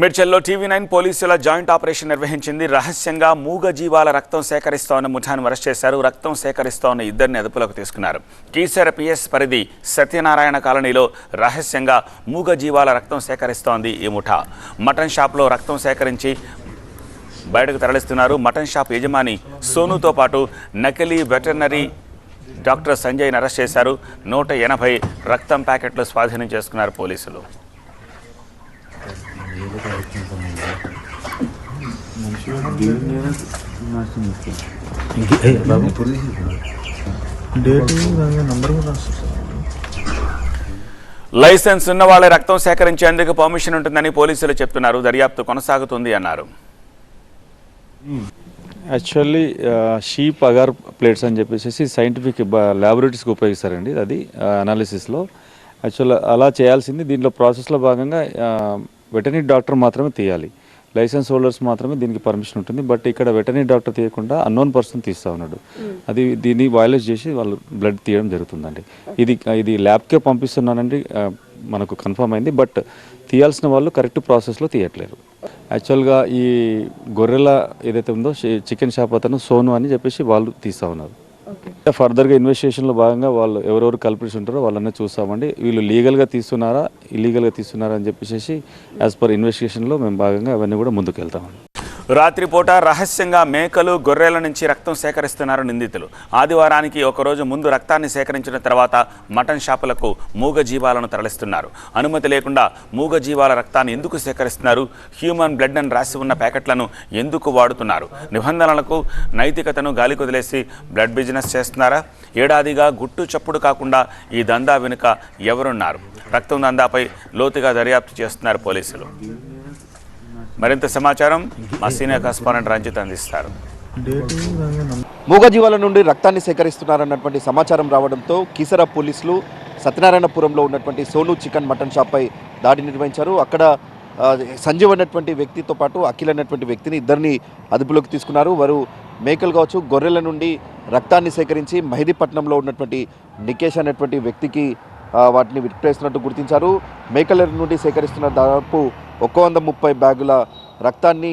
మిర్చల్లో TV nine పోలీసుల joint operation నిర్వహించింది. రహస్యంగా మూగజీవాల రక్తం సేకరిస్తోన్న ముఠాను అరెస్ట్ చేశారు. రక్తం సేకరిస్తోన్న ఇద్దరిని అదుపులోకి తీసుకున్నారు. కీసర పిఎస్ పరిధి సత్యనారాయణ కాలనీలో రహస్యంగా మూగజీవాల రక్తం సేకరిస్తోంది ఈ ముఠా. మటన్ షాప్లో రక్తం సేకరించి బయటకు తరలిస్తున్నారు. మటన్ షాప్ యజమాని సోనుతో పాటు నకిలీ వెటర్నరీ డాక్టర్ సంజయ్ని అరెస్ట్ చేశారు. నూట ఎనభై రక్తం ప్యాకెట్లు స్వాధీనం చేసుకున్నారు పోలీసులు. ఏదో లైసెన్స్ ఉన్న వాళ్ళే రక్తం సేకరించేందుకు పర్మిషన్ ఉంటుందని పోలీసులు చెప్తున్నారు. దర్యాప్తు కొనసాగుతుంది అన్నారు. యాక్చువల్లీ షీప్ అగార్ ప్లేట్స్ అని చెప్పేసి సైంటిఫిక్ ల్యాబొరేటరీస్కి ఉపయోగిస్తారండి. అది అనాలిసిస్లో యాక్చువల్ అలా చేయాల్సింది దీంట్లో ప్రాసెస్లో భాగంగా వెటర్నరీ డాక్టర్ మాత్రమే తీయాలి. లైసెన్స్ హోల్డర్స్ మాత్రమే దీనికి పర్మిషన్ ఉంటుంది. బట్ ఇక్కడ వెటర్నరీ డాక్టర్ తీయకుండా అన్నోన్ పర్సన్ తీస్తా ఉన్నాడు. అది దీన్ని వైలేట్ చేసి వాళ్ళు బ్లడ్ తీయడం జరుగుతుందండి. ఇది ఇది ల్యాబ్కే పంపిస్తున్నానండి. మనకు కన్ఫర్మ్ అయింది. బట్ తీయాల్సిన వాళ్ళు కరెక్ట్ ప్రాసెస్లో తీయట్లేరు. యాక్చువల్గా ఈ గొర్రెల ఏదైతే ఉందో చికెన్ షాప్ అతను సోను అని చెప్పేసి వాళ్ళు తీస్తా ఉన్నారు. ఫర్దర్గా ఇన్వెస్టిగేషన్లో భాగంగా వాళ్ళు ఎవరెవరు కల్పిట్స్ ఉంటారో వాళ్ళని చూస్తామండి. వీళ్ళు లీగల్గా తీస్తున్నారా ఇల్లీగల్గా తీస్తున్నారా అని చెప్పేసి యాజ్ పర్ ఇన్వెస్టిగేషన్లో మేము భాగంగా అవన్నీ కూడా ముందుకు వెళ్తామండి రాత్రిపూట రహస్యంగా మేకలు గొర్రెల నుంచి రక్తం సేకరిస్తున్నారు నిందితులు. ఆదివారానికి ఒకరోజు ముందు రక్తాన్ని సేకరించిన తర్వాత మటన్ షాపులకు మూగ జీవాలను తరలిస్తున్నారు. అనుమతి లేకుండా మూగ జీవాల రక్తాన్ని ఎందుకు సేకరిస్తున్నారు? హ్యూమన్ బ్లడ్ అని రాసి ఉన్న ప్యాకెట్లను ఎందుకు వాడుతున్నారు? నిబంధనలకు నైతికతను గాలి కుదిలేసి బ్లడ్ బిజినెస్ చేస్తున్నారా? ఏడాదిగా గుట్టు చప్పుడు కాకుండా ఈ దందా వెనుక ఎవరున్నారు? రక్తం దందాపై లోతుగా దర్యాప్తు చేస్తున్నారు పోలీసులు. మరింత సమాచారం మా సీనియర్ కరెస్పాండెంట్ రంజిత్ అందిస్తారు. డేట్ నంబర్ మూగజీవాల నుండి రక్తాన్ని సేకరిస్తున్నారన్నటువంటి సమాచారం రావడంతో కీసరా పోలీసులు సత్యనారాయణపురంలో ఉన్నటువంటి సోను చికెన్ మటన్ షాప్పై దాడి నిర్వహించారు. అక్కడ సంజీవ్ అన్నటువంటి వ్యక్తితో పాటు అఖిల్ అన్నటువంటి వ్యక్తిని ఇద్దరిని అదుపులోకి తీసుకున్నారు. వారు మేకలు కావచ్చు గొర్రెల నుండి రక్తాన్ని సేకరించి మహిదీపట్నంలో ఉన్నటువంటి నికేష్ అనేటువంటి వ్యక్తికి వాటిని విక్రయిస్తున్నట్టు గుర్తించారు. మేకల నుండి సేకరిస్తున్న దాదాపు ఒక్క వంద ముప్పై బ్యాగుల రక్తాన్ని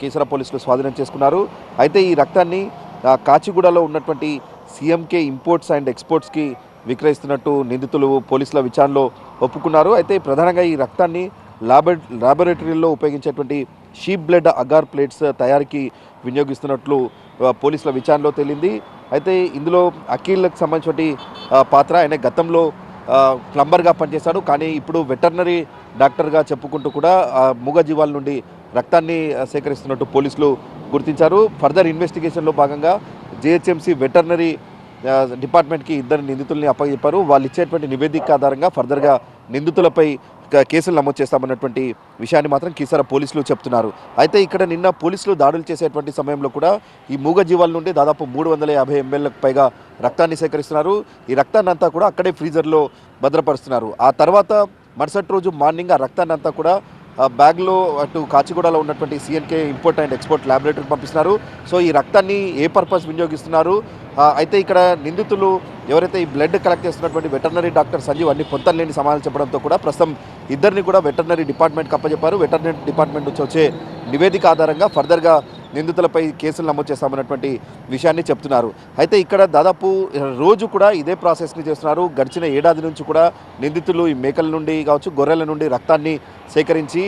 కేసర పోలీసులు స్వాధీనం చేసుకున్నారు. అయితే ఈ రక్తాన్ని కాచిగూడలో ఉన్నటువంటి సీఎంకే ఇంపోర్ట్స్ అండ్ ఎక్స్పోర్ట్స్కి విక్రయిస్తున్నట్టు నిందితులు పోలీసుల విచారణలో ఒప్పుకున్నారు. అయితే ప్రధానంగా ఈ రక్తాన్ని ల్యాబొ లాబొరేటరీలో ఉపయోగించేటువంటి షీప్ బ్లడ్ అగార్ ప్లేట్స్ తయారీకి వినియోగిస్తున్నట్లు పోలీసుల విచారణలో తేలింది. అయితే ఇందులో అఖిల్కి సంబంధించిన పాత్ర ఆయన గతంలో ప్లంబర్గా పనిచేశాడు. కానీ ఇప్పుడు వెటర్నరీ డాక్టర్గా చెప్పుకుంటూ కూడా మూగ మూగజీవాల నుండి రక్తాన్ని సేకరిస్తున్నట్టు పోలీసులు గుర్తించారు. ఫర్దర్ ఇన్వెస్టిగేషన్లో భాగంగా జిహెచ్ఎంసీ వెటర్నరీ డిపార్ట్మెంట్కి ఇద్దరు నిందితుల్ని అప్పగించారు వాళ్ళు ఇచ్చేటువంటి నివేదిక ఆధారంగా ఫర్దర్గా నిందితులపై కేసులు నమోదు చేస్తామన్నటువంటి విషయాన్ని మాత్రం కీసర పోలీసులు చెప్తున్నారు. అయితే ఇక్కడ నిన్న పోలీసులు దాడులు చేసేటువంటి సమయంలో కూడా ఈ మూగ జీవాల నుండి దాదాపు మూడు వందల యాభై ఎంఎల్లకు పైగా రక్తాన్ని సేకరిస్తున్నారు. ఈ రక్తాన్ని అంతా కూడా అక్కడే ఫ్రీజర్లో భద్రపరుస్తున్నారు. ఆ తర్వాత మరుసటి రోజు మార్నింగ్ ఆ రక్తాన్ని అంతా కూడా బ్యాగ్లో అటు కాచిగూడలో ఉన్నటువంటి సిఎన్కే ఇంపోర్ట్ అండ్ ఎక్స్పోర్ట్ ల్యాబొరేటరీకి పంపిస్తున్నారు. సో ఈ రక్తాన్ని ఏ పర్పస్ వినియోగిస్తున్నారు? అయితే ఇక్కడ నిందితులు ఎవరైతే ఈ బ్లడ్ కలెక్ట్ చేస్తున్నటువంటి వెటర్నరీ డాక్టర్ సంజీవ్ అన్ని పొంతలేని సమాధానం చెప్పడంతో కూడా ప్రస్తుతం ఇద్దరిని కూడా వెటర్నరీ డిపార్ట్మెంట్కి అప్పచెప్పారు. వెటర్నరీ డిపార్ట్మెంట్ నుంచి వచ్చే నివేదిక ఆధారంగా ఫర్దర్గా నిందితులపై కేసులు నమోదు చేస్తామన్నటువంటి విషయాన్ని చెప్తున్నారు. అయితే ఇక్కడ దాదాపు రోజు కూడా ఇదే ప్రాసెస్ని చేస్తున్నారు. గడిచిన ఏడాది నుంచి కూడా నిందితులు ఈ మేకల నుండి కావచ్చు గొర్రెల నుండి రక్తాన్ని సేకరించి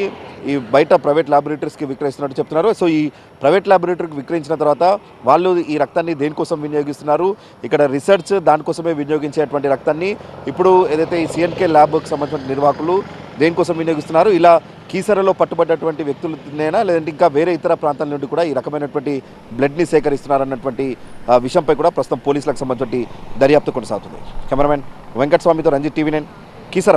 ఈ బయట ప్రైవేట్ ల్యాబొరేటరీస్కి విక్రయిస్తున్నట్టు చెప్తున్నారు. సో ఈ ప్రైవేట్ ల్యాబొరేటరీకి విక్రయించిన తర్వాత వాళ్ళు ఈ రక్తాన్ని దేనికోసం వినియోగిస్తున్నారు? ఇక్కడ రీసెర్చ్ దానికోసమే వినియోగించేటువంటి రక్తాన్ని ఇప్పుడు ఏదైతే ఈ సిఎన్కే ల్యాబ్కి సంబంధించిన నిర్వాహకులు దేనికోసం వినియోగిస్తున్నారు? ఇలా కీసరలో పట్టుబడ్డటువంటి వ్యక్తులనైనా లేదంటే ఇంకా వేరే ఇతర ప్రాంతాల నుండి కూడా ఈ రకమైనటువంటి బ్లడ్ని సేకరిస్తున్నారన్నటువంటి విషయంపై కూడా ప్రస్తుతం పోలీసులకు సంబంధించిన దర్యాప్తు కొనసాగుతుంది. కెమెరామెన్ వెంకటస్వామితో రంజిత్ టీవీ నైన్ కీసర